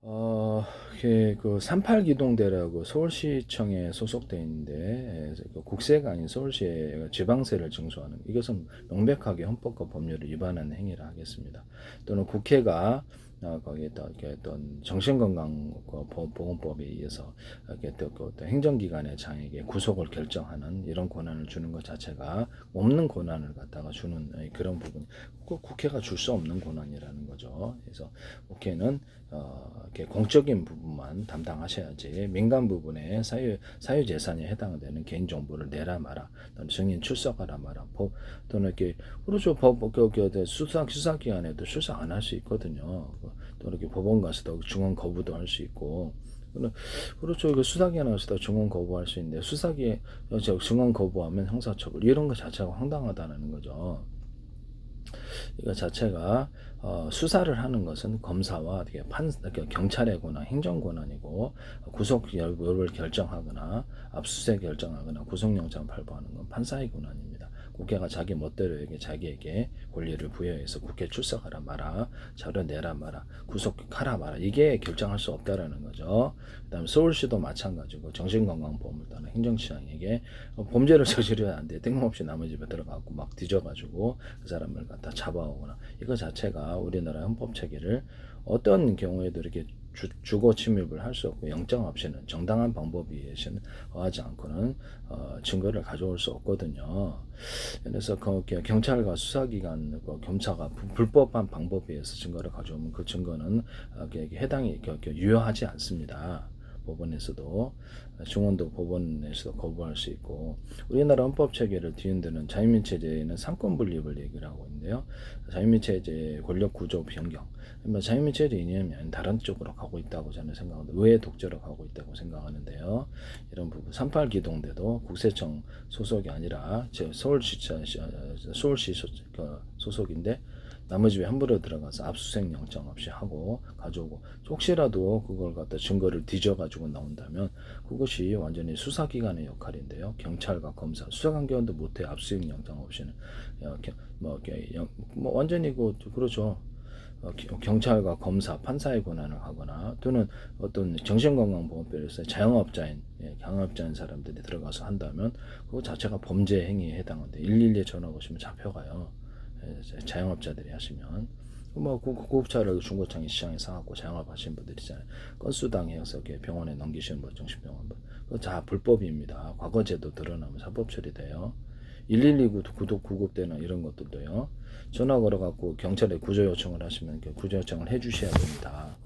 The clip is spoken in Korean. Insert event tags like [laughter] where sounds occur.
어, 그 38기동대라고 서울시청에 소속돼 있는데 예, 그 국세가 아닌 서울시의 지방세를 증소하는 이것은 명백하게 헌법과 법률을 위반하는 행위를 하겠습니다. 또는 국회가 어, 거기에 또 이렇게 어떤 정신건강보건법에 의해서 이렇게 또, 그 어떤 행정기관의 장에게 구속을 결정하는 이런 권한을 주는 것 자체가 없는 권한을 갖다가 주는 예, 그런 부분. 꼭 국회가 줄 수 없는 권한이라는 거죠. 그래서 국회는 어, 이렇게 공적인 부분만 담당하셔야지 민간 부분에 사유 사유 재산에 해당되는 개인 정보를 내라 마라 또는 증인 출석하라 마라 법 또는 이렇게 그렇죠 법 그, 그, 그 수사 수사 기관에도 출석 안 할 수 있거든요 또 이렇게 법원 가서도 중원 거부도 할 수 있고 그렇죠 그 수사기관 가서도 중원 거부할 수 있는데 수사기에 저 중원 거부하면 형사처벌 이런 것 자체가 황당하다는 거죠. 이거 자체가 어, 수사를 하는 것은 검사와 어떻게 판 경찰의 권한, 행정 권한이고 구속 여부를 결정하거나 압수수색 결정하거나 구속영장 발부하는 건 판사의 권한입니다. 국회가 자기 멋대로 에게 자기에게 권리를 부여해서 국회 출석하라 마라, 자료 내라 마라, 구속하라 마라 이게 결정할 수 없다라는 거죠. 그다음 서울시도 마찬가지고 정신건강보험을 따는 행정치장에게 어, 범죄를 [laughs] 저지르면 안 돼. 뜬금없이 남의 집에 들어가고 막 뒤져가지고 그 사람을 갖다 잡아오거나 이거 자체가 우리나라 헌법 체계를 어떤 경우에도 이렇게 주, 주거 침입을 할 수 없고 영장 없이는 정당한 방법에 의해서는 하지 않고는 어, 증거를 가져올 수 없거든요. 그래서 그 경찰과 수사기관, 그 검사가 부- 불법한 방법에 의해서 증거를 가져오면 그 증거는 어, 해당이 이렇게- 이렇게 유효하지 않습니다. 법원에서도 중원도 법원에서도 거부할 수 있고 우리나라 헌법 체계를 뒤흔드는 자유민 체제에는 상권 분립을 얘기를 하고 있는데요. 자유민 체제 권력 구조 변경. 뭐 자유민 체제 이념이 다른 쪽으로 가고 있다고 저는 생각하는데 왜 독재로 가고 있다고 생각하는데요. 이런 부분 38 기동대도 국세청 소속이 아니라 제 서울시 서울시 소- 그 소속인데 집에 함부로 들어가서 압수수색 영장 없이 하고 가져오고 혹시라도 그걸 갖다 증거를 뒤져 가지고 나온다면 그것이 완전히 수사기관의 역할인데요. 경찰과 검사 수사관계원도 못해 압수수색 영장 없이는 어, 겨- 뭐, 뭐 완전히 그 그렇죠. 경찰과 검사, 판사의 권한을 하거나 또는 어떤 정신건강보험법에서 자영업자인 예, 경업자인 사람들이 들어가서 한다면 그거 자체가 범죄 행위에 해당하는데 112에 전화 오시면 잡혀가요. 예, 자영업자들이 하시면 뭐 구- 구급차를 중고창에 시장에 사갖고 자영업 하시는 분들 있잖아요. 건수당 해서 병원에 넘기시는 분, 정신병원 분. 그거 다 불법입니다. 과거제도 드러나면 사법 처리돼요. 112 구독 구급대나 이런 것들도요. 전화 걸어갖고 경찰에 구조 요청을 하시면 그 구조 요청을 해주셔야 됩니다.